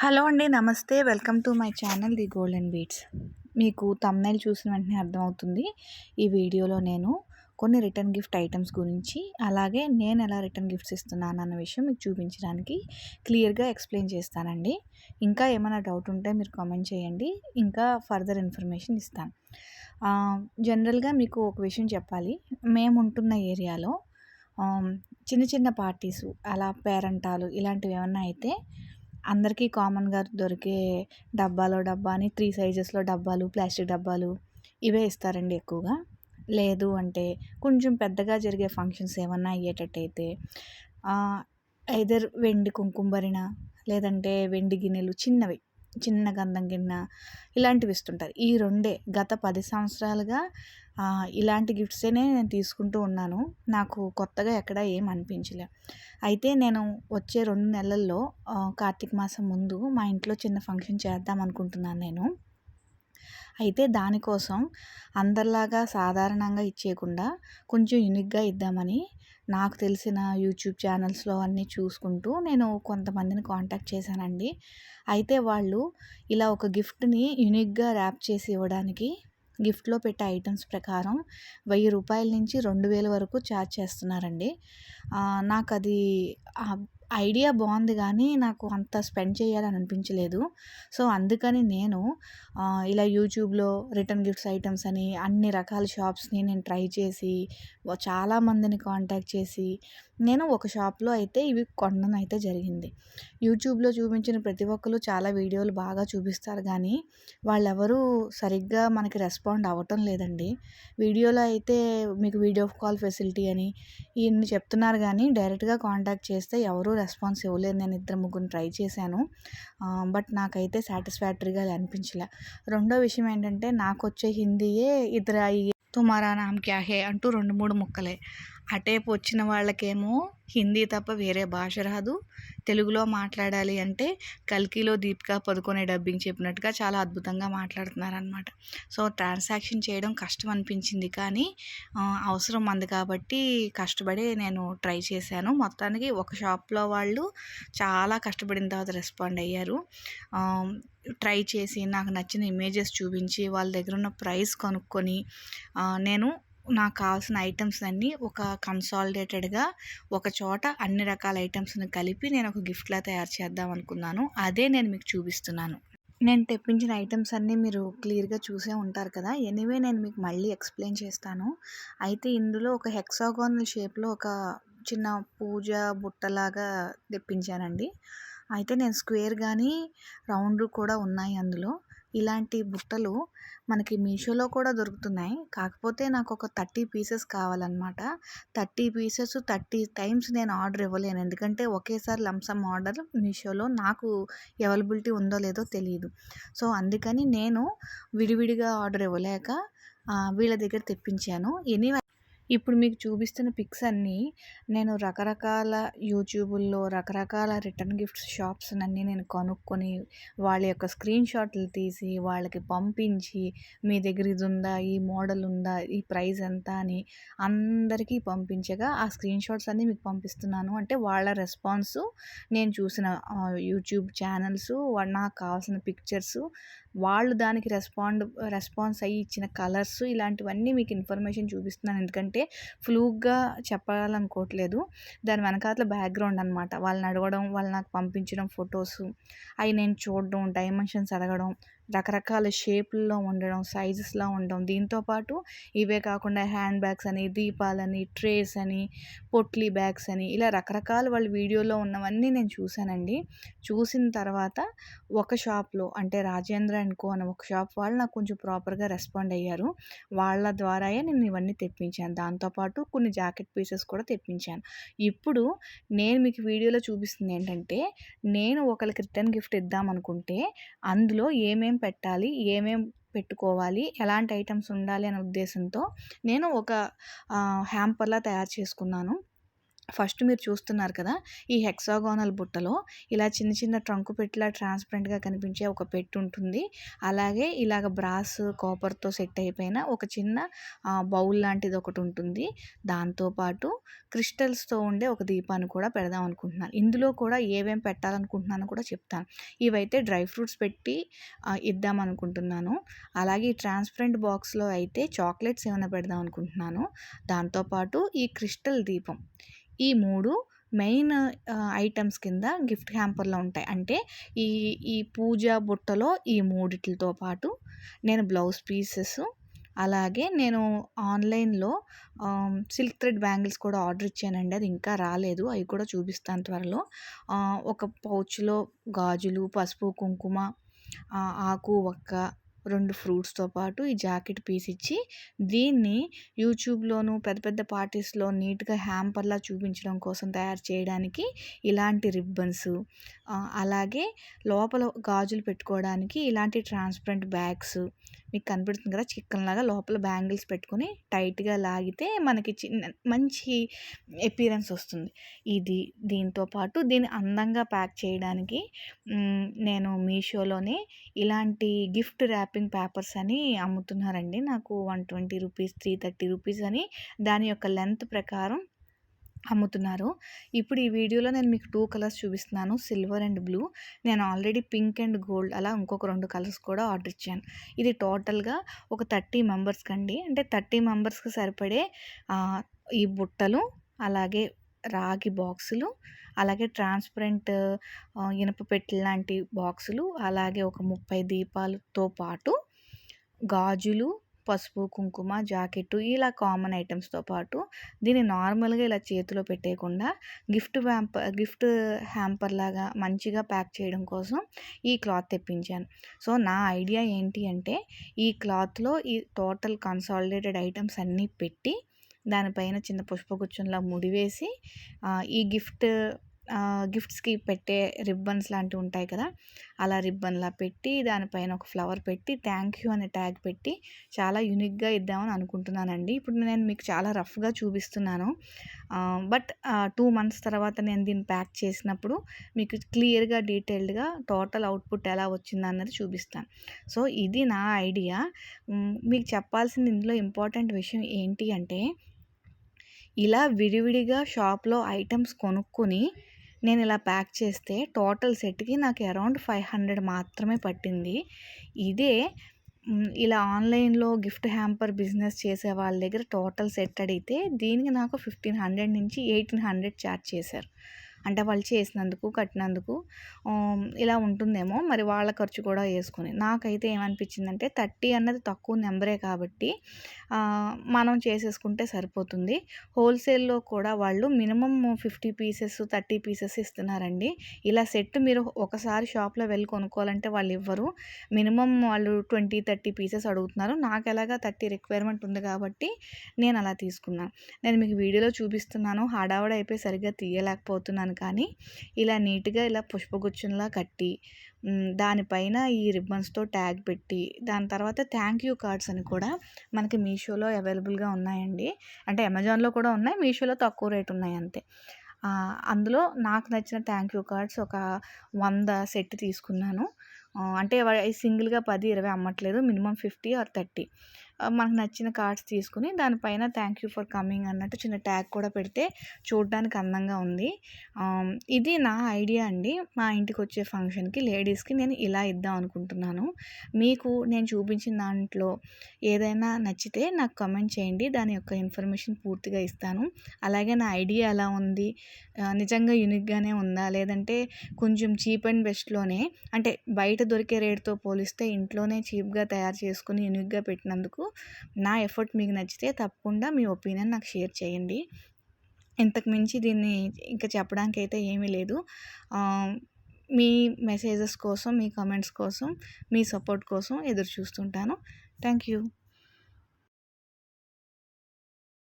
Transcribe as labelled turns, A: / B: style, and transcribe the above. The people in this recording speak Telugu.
A: హలో అండి నమస్తే. Welcome to my channel the golden beats. మీకు తమ్నైల్ చూసిన వెంటనే అర్థమవుతుంది. ఈ వీడియోలో నేను కొన్ని రిటర్న్ గిఫ్ట్ ఐటమ్స్ గురించి అలాగే నేను ఎలా రిటర్న్ గిఫ్ట్స్ ఇస్తున్నాను అన్న విషయం మీకు చూపించడానికి క్లియర్గా ఎక్స్ప్లెయిన్ చేస్తానండి. ఇంకా ఏమైనా డౌట్ ఉంటే మీరు కామెంట్ చేయండి. ఇంకా ఫర్దర్ ఇన్ఫర్మేషన్ ఇస్తాను. జనరల్గా మీకు ఒక విషయం చెప్పాలి. మేము ఉంటున్న ఏరియాలో చిన్న చిన్న పార్టీసు అలా పేరంటాలు ఇలాంటివి ఏమైనా అయితే అందరికీ కామన్గా దొరికే డబ్బాలో డబ్బా అని త్రీ సైజెస్లో డబ్బాలు ప్లాస్టిక్ డబ్బాలు ఇవే ఇస్తారండి ఎక్కువగా. లేదు అంటే కొంచెం పెద్దగా జరిగే ఫంక్షన్స్ ఏమన్నా అయ్యేటట్టయితే ఐదర్ వెండి కుంకుమరిన లేదంటే వెండి గిన్నెలు చిన్నవి చిన్న గంధం గిన్నె ఇలాంటివి ఇస్తుంటారు. ఈ రెండే గత పది సంవత్సరాలుగా ఇలాంటి గిఫ్ట్సే నేను తీసుకుంటూ ఉన్నాను. నాకు కొత్తగా ఎక్కడ ఏం అనిపించలే. అయితే నేను వచ్చే రెండు నెలల్లో కార్తీక మాసం ముందు మా ఇంట్లో చిన్న ఫంక్షన్ చేద్దాం అనుకుంటున్నాను నేను. అయితే దానికోసం అందరిలాగా సాధారణంగా ఇచ్చేయకుండా కొంచెం యూనిక్గా ఇద్దామని నాకు తెలిసిన యూట్యూబ్ ఛానల్స్లో అన్నీ చూసుకుంటూ నేను కొంతమందిని కాంటాక్ట్ చేశానండి. అయితే వాళ్ళు ఇలా ఒక గిఫ్ట్ని యునిక్గా ర్యాప్ చేసి ఇవ్వడానికి గిఫ్ట్లో పెట్టే ఐటమ్స్ ప్రకారం వెయ్యి రూపాయల నుంచి రెండు వేల వరకు ఛార్జ్ చేస్తున్నారండి. నాకు అది ఐడియా బాగుంది కానీ నాకు అంత స్పెండ్ చేయాలని అనిపించలేదు సో అందుకని నేను ఇలా యూట్యూబ్లో రిటర్న్ గిఫ్ట్స్ ఐటమ్స్ అని అన్ని రకాల షాప్స్ని నేను ట్రై చేసి చాలామందిని కాంటాక్ట్ చేసి నేను ఒక షాప్లో అయితే ఇవి కొనడం అయితే జరిగింది. యూట్యూబ్లో చూపించిన ప్రతి ఒక్కరు చాలా వీడియోలు బాగా చూపిస్తారు కానీ వాళ్ళెవరూ సరిగ్గా మనకి రెస్పాండ్ అవ్వటం లేదండి. వీడియోలో అయితే మీకు వీడియో కాల్ ఫెసిలిటీ అని ఇవన్నీ చెప్తున్నారు కానీ డైరెక్ట్గా కాంటాక్ట్ చేస్తే ఎవరు రెస్పాన్స్ ఇవ్వలేదు. నేను ఇద్దరు ముగ్గురు ట్రై చేశాను. బట్ నాకైతే సాటిస్ఫాక్టరీగా అనిపించలే. రెండో విషయం ఏంటంటే నాకు వచ్చే హిందీయే ఇద్దరు తుమారా నామ్ క్యా హే అంటూ రెండు మూడు ముక్కలే. అటేపు వచ్చిన వాళ్ళకేమో హిందీ తప్ప వేరే భాష రాదు. తెలుగులో మాట్లాడాలి అంటే కల్కిలో దీపికా పదుకొనే డబ్బింగ్ చెప్పినట్టుగా చాలా అద్భుతంగా మాట్లాడుతున్నారనమాట సో ట్రాన్సాక్షన్ చేయడం కష్టం అనిపించింది కానీ అవసరం అంది కాబట్టి కష్టపడి నేను ట్రై చేశాను. మొత్తానికి ఒక షాప్లో వాళ్ళు చాలా కష్టపడిన తర్వాత రెస్పాండ్ అయ్యారు. ట్రై చేసి నాకు నచ్చిన ఇమేజెస్ చూపించి వాళ్ళ దగ్గర ఉన్న ప్రైస్ కొనుక్కొని నేను నాకు కావాల్సిన ఐటమ్స్ అన్నీ ఒక కన్సాలిడేటెడ్గా ఒక చోట అన్ని రకాల ఐటమ్స్ని కలిపి నేను ఒక గిఫ్ట్లా తయారు చేద్దాం అనుకున్నాను. అదే నేను మీకు చూపిస్తున్నాను. నేను తెప్పించిన ఐటమ్స్ అన్నీ మీరు క్లియర్గా చూసే ఉంటారు కదా! ఎనీవే నేను మీకు మళ్ళీ ఎక్స్ప్లెయిన్ చేస్తాను. అయితే ఇందులో ఒక హెక్సాగాన్ షేప్లో ఒక చిన్న పూజ బుట్టలాగా తెప్పించానండి. అయితే నేను స్క్వేర్ కానీ రౌండ్ కూడా ఉన్నాయి అందులో. ఇలాంటి బుట్టలు మనకి మీషోలో కూడా దొరుకుతున్నాయి. కాకపోతే నాకు ఒక థర్టీ పీసెస్ కావాలన్నమాట. థర్టీ పీసెస్ థర్టీ టైమ్స్ నేను ఆర్డర్ ఇవ్వలేను. ఎందుకంటే ఒకేసారి లంసమ్ ఆర్డర్ మీషోలో నాకు అవైలబిలిటీ ఉందో లేదో తెలియదు సో అందుకని నేను విడివిడిగా ఆర్డర్ ఇవ్వలేక వీళ్ళ దగ్గర తెప్పించాను. ఎనీవే ఇప్పుడు మీకు చూపిస్తున్న పిక్స్ అన్నీ నేను రకరకాల యూట్యూబుల్లో రకరకాల రిటర్న్ గిఫ్ట్స్ షాప్స్ అన్నీ నేను కనుక్కొని వాళ్ళ యొక్క స్క్రీన్ షాట్లు తీసి వాళ్ళకి పంపించి మీ దగ్గర ఇది ఉందా? ఈ మోడల్ ఉందా? ఈ ప్రైస్ ఎంత? అని అందరికీ పంపించగా ఆ స్క్రీన్ షాట్స్ అన్నీ మీకు పంపిస్తున్నాను. అంటే వాళ్ళ రెస్పాన్స్ నేను చూసిన యూట్యూబ్ ఛానల్స్ నాకు కావాల్సిన పిక్చర్స్ వాళ్ళు దానికి రెస్పాండ్ రెస్పాన్స్ అయ్యి ఇచ్చిన కలర్స్ ఇలాంటివన్నీ మీకు ఇన్ఫర్మేషన్ చూపిస్తున్నాను. ఎందుకంటే ఫ్లూగా చెప్పాలనుకోవట్లేదు. దాని వెనకాతల బ్యాక్గ్రౌండ్ అనమాట వాళ్ళని అడగడం వాళ్ళు నాకు పంపించడం ఫొటోస్. అవి నేను చూడడం డైమెన్షన్స్ అడగడం రకరకాల షేప్లలో ఉండడం సైజెస్లో ఉండడం. దీంతోపాటు ఇవే కాకుండా హ్యాండ్ బ్యాగ్స్ అని దీపాలని ట్రేస్ అని పొట్లీ బ్యాగ్స్ అని ఇలా రకరకాల వాళ్ళ వీడియోలో ఉన్నవన్నీ నేను చూశానండి. చూసిన తర్వాత ఒక షాప్లో అంటే రాజేంద్ర అండ్ కో అని ఒక షాప్ వాళ్ళు నాకు కొంచెం ప్రాపర్గా రెస్పాండ్ అయ్యారు. వాళ్ళ ద్వారాయే నేను ఇవన్నీ తెప్పించాను. దాంతోపాటు కొన్ని జాకెట్ పీసెస్ కూడా తెప్పించాను. ఇప్పుడు నేను మీకు వీడియోలో చూపిస్తుంది ఏంటంటే నేను ఒకరికి రిటర్న్ గిఫ్ట్ ఇద్దాం అనుకుంటే అందులో ఏమేమి పెట్టాలి ఏమేమి పెట్టుకోవాలి ఎలాంటి ఐటమ్స్ ఉండాలి అనే ఉద్దేశంతో నేను ఒక హ్యాంపర్లా తయారు చేసుకున్నాను. ఫస్ట్ మీరు చూస్తున్నారు కదా ఈ హెక్సాగోనల్ బుట్టలో ఇలా చిన్న చిన్న ట్రంకు పెట్టిలా ట్రాన్స్పరెంట్గా కనిపించే ఒక పెట్టు ఉంటుంది అలాగే ఇలాగ బ్రాస్ కాపర్తో సెట్ అయిపోయిన ఒక చిన్న బౌల్ లాంటిది ఒకటి ఉంటుంది. దాంతోపాటు క్రిస్టల్స్తో ఉండే ఒక దీపాన్ని కూడా పెడదాం అనుకుంటున్నాను. ఇందులో కూడా ఏమేమి పెట్టాలనుకుంటున్నాను కూడా చెప్తాను. ఇవైతే డ్రై ఫ్రూట్స్ పెట్టి ఇద్దాం అనుకుంటున్నాను. అలాగే ఈ ట్రాన్స్పరెంట్ బాక్స్లో అయితే చాక్లెట్స్ ఏమైనా పెడదాం అనుకుంటున్నాను. దాంతోపాటు ఈ క్రిస్టల్ దీపం. ఈ మూడు మెయిన్ ఐటమ్స్ కింద గిఫ్ట్ హ్యాంపర్లో ఉంటాయి. అంటే ఈ ఈ పూజ బుట్టలో ఈ మూడిటితో పాటు నేను బ్లౌజ్ పీసెస్ అలాగే నేను ఆన్లైన్లో సిల్క్ థ్రెడ్ బ్యాంగిల్స్ కూడా ఆర్డర్ ఇచ్చానండి. అది ఇంకా రాలేదు. అవి కూడా చూపిస్తాను త్వరలో. ఒక పౌచ్లో గాజులు పసుపు కుంకుమ ఆకు ఒక్క రెండు ఫ్రూట్స్తో పాటు ఈ జాకెట్ పీస్ ఇచ్చి దీన్ని యూట్యూబ్లోను పెద్ద పెద్ద పార్టీస్లో నీట్గా హ్యాంపర్లా చూపించడం కోసం తయారు చేయడానికి ఇలాంటి రిబ్బన్స్ అలాగే లోపల గాజులు పెట్టుకోవడానికి ఇలాంటి ట్రాన్స్పరెంట్ బ్యాగ్స్ మీకు కనపడుతుంది కదా చికెన్ లాగా లోపల బ్యాంగిల్స్ పెట్టుకొని టైట్గా లాగితే మనకి చిన్న మంచి ఎపీరెన్స్ వస్తుంది. ఇది దీంతో పాటు దీన్ని అందంగా ప్యాక్ చేయడానికి నేను మీషోలోనే ఇలాంటి గిఫ్ట్ ర్యాపింగ్ పేపర్స్ అని అమ్ముతున్నారండి. నాకు one twenty rupees three thirty rupees అని దాని యొక్క లెంత్ ప్రకారం అమ్ముతున్నారు. ఇప్పుడు ఈ వీడియోలో నేను మీకు టూ కలర్స్ చూపిస్తున్నాను. Silver and blue. నేను ఆల్రెడీ పింక్ అండ్ గోల్డ్ అలా ఇంకొక రెండు కలర్స్ కూడా ఆర్డర్ ఇచ్చాను. ఇది టోటల్గా ఒక థర్టీ మెంబర్స్కి అండి అంటే థర్టీ మెంబర్స్కి సరిపడే ఈ బుట్టలు అలాగే రాగి బాక్సులు అలాగే ట్రాన్స్పరెంట్ ఇనుప పెట్టె లాంటి బాక్సులు అలాగే ఒక ముప్పై దీపాలతో పాటు గాజులు పసుపు కుంకుమ జాకెట్టు ఇలా కామన్ ఐటమ్స్తో పాటు దీన్ని నార్మల్గా ఇలా చేతిలో పెట్టేయకుండా గిఫ్ట్ హ్యాంపర్ గిఫ్ట్ హ్యాంపర్ లాగా మంచిగా ప్యాక్ చేయడం కోసం ఈ క్లాత్ తెప్పించాను. సో నా ఐడియా ఏంటి అంటే ఈ క్లాత్లో ఈ టోటల్ కన్సాలిడేటెడ్ ఐటమ్స్ అన్నీ పెట్టి దానిపైన చిన్న పుష్పగుచ్చంలా ముడివేసి ఈ గిఫ్ట్ గిఫ్ట్స్కి పెట్టే రిబ్బన్స్ లాంటివి ఉంటాయి కదా! అలా రిబ్బన్లా పెట్టి దానిపైన ఒక ఫ్లవర్ పెట్టి థ్యాంక్ యూ అనే ట్యాగ్ పెట్టి చాలా యూనిక్గా ఇద్దామని అనుకుంటున్నానండి. ఇప్పుడు నేను మీకు చాలా రఫ్గా చూపిస్తున్నాను. బట్ టూ మంత్స్ తర్వాత నేను దీన్ని ప్యాక్ చేసినప్పుడు మీకు క్లియర్గా డీటెయిల్డ్గా టోటల్ అవుట్పుట్ ఎలా వచ్చింది అన్నది చూపిస్తాను. సో ఇది నా ఐడియా. మీకు చెప్పాల్సిన ఇందులో ఇంపార్టెంట్ విషయం ఏంటి అంటే ఇలా విడివిడిగా షాప్లో ఐటమ్స్ కొనుక్కొని నేను ఇలా ప్యాక్ చేస్తే టోటల్ సెట్కి నాకు అరౌండ్ ఫైవ్ హండ్రెడ్ మాత్రమే పట్టింది. ఇదే ఇలా ఆన్లైన్లో గిఫ్ట్ హ్యాంపర్ బిజినెస్ చేసే వాళ్ళ దగ్గర టోటల్ సెట్ అడిగితే దీనికి నాకు ఫిఫ్టీన్ హండ్రెడ్ నుంచి ఎయిటీన్ హండ్రెడ్ ఛార్జ్ చేశారు. అంటే వాళ్ళు చేసినందుకు కట్టినందుకు ఇలా ఉంటుందేమో. మరి వాళ్ళ ఖర్చు కూడా వేసుకుని. నాకైతే ఏమనిపించిందంటే థర్టీ అన్నది తక్కువ నెంబరే కాబట్టి మనం చేసేసుకుంటే సరిపోతుంది. హోల్సేల్లో కూడా వాళ్ళు minimum fifty pieces thirty pieces ఇస్తున్నారండి. ఇలా సెట్ మీరు ఒకసారి షాప్లో వెళ్ళి కొనుక్కోవాలంటే వాళ్ళు ఇవ్వరు. మినిమం వాళ్ళు ట్వంటీ థర్టీ పీసెస్ అడుగుతున్నారు. నాకు ఎలాగా థర్టీ రిక్వైర్మెంట్ ఉంది కాబట్టి నేను అలా తీసుకున్నాను నేను మీకు వీడియోలో చూపిస్తున్నాను. హడావడ అయిపోయి సరిగ్గా తీయలేకపోతున్నాను కానీ ఇలా నీట్గా ఇలా పుష్పగుచ్చంలా కట్టి దానిపైన ఈ రిబ్బన్స్తో ట్యాగ్ పెట్టి దాని తర్వాత థ్యాంక్ యూ కార్డ్స్ అని కూడా మనకి మీషోలో అవైలబుల్గా ఉన్నాయండి. అంటే అమెజాన్లో కూడా ఉన్నాయి మీషోలో తక్కువ రేట్ ఉన్నాయి అంతే. అందులో నాకు నచ్చిన థ్యాంక్ యూ కార్డ్స్ ఒక వంద సెట్ తీసుకున్నాను. అంటే సింగిల్గా పది ఇరవై అమ్మట్లేదు. Minimum fifty or thirty. మనకు నచ్చిన కార్డ్స్ తీసుకుని దానిపైన థ్యాంక్ యూ ఫర్ కమింగ్ అన్నట్టు చిన్న ట్యాగ్ కూడా పెడితే చూడడానికి అందంగా ఉంది. ఇది నా ఐడియా అండి. మా ఇంటికి వచ్చే ఫంక్షన్కి లేడీస్కి నేను ఇలా ఇద్దాం అనుకుంటున్నాను. మీకు నేను చూపించిన దాంట్లో ఏదైనా నచ్చితే నాకు కమెంట్ చేయండి. దాని యొక్క ఇన్ఫర్మేషన్ పూర్తిగా ఇస్తాను. అలాగే నా ఐడియా ఎలా ఉంది? నిజంగా యూనిక్గానే ఉందా? లేదంటే కొంచెం చీప్ అండ్ బెస్ట్లోనే అంటే బయట దొరికే రేట్తో పోలిస్తే ఇంట్లోనే చీప్గా తయారు చేసుకుని యూనిక్గా పెట్టినందుకు నా ఎఫర్ట్ మీకు నచ్చితే తప్పకుండా మీ ఒపీనియన్ నాకు షేర్ చేయండి. ఇంతకు మించి దీన్ని ఇంకా చెప్పడానికి అయితే ఏమీ లేదు. మీ మెసేజెస్ కోసం మీ కమెంట్స్ కోసం మీ సపోర్ట్ కోసం ఎదురు చూస్తుంటాను. Thank you.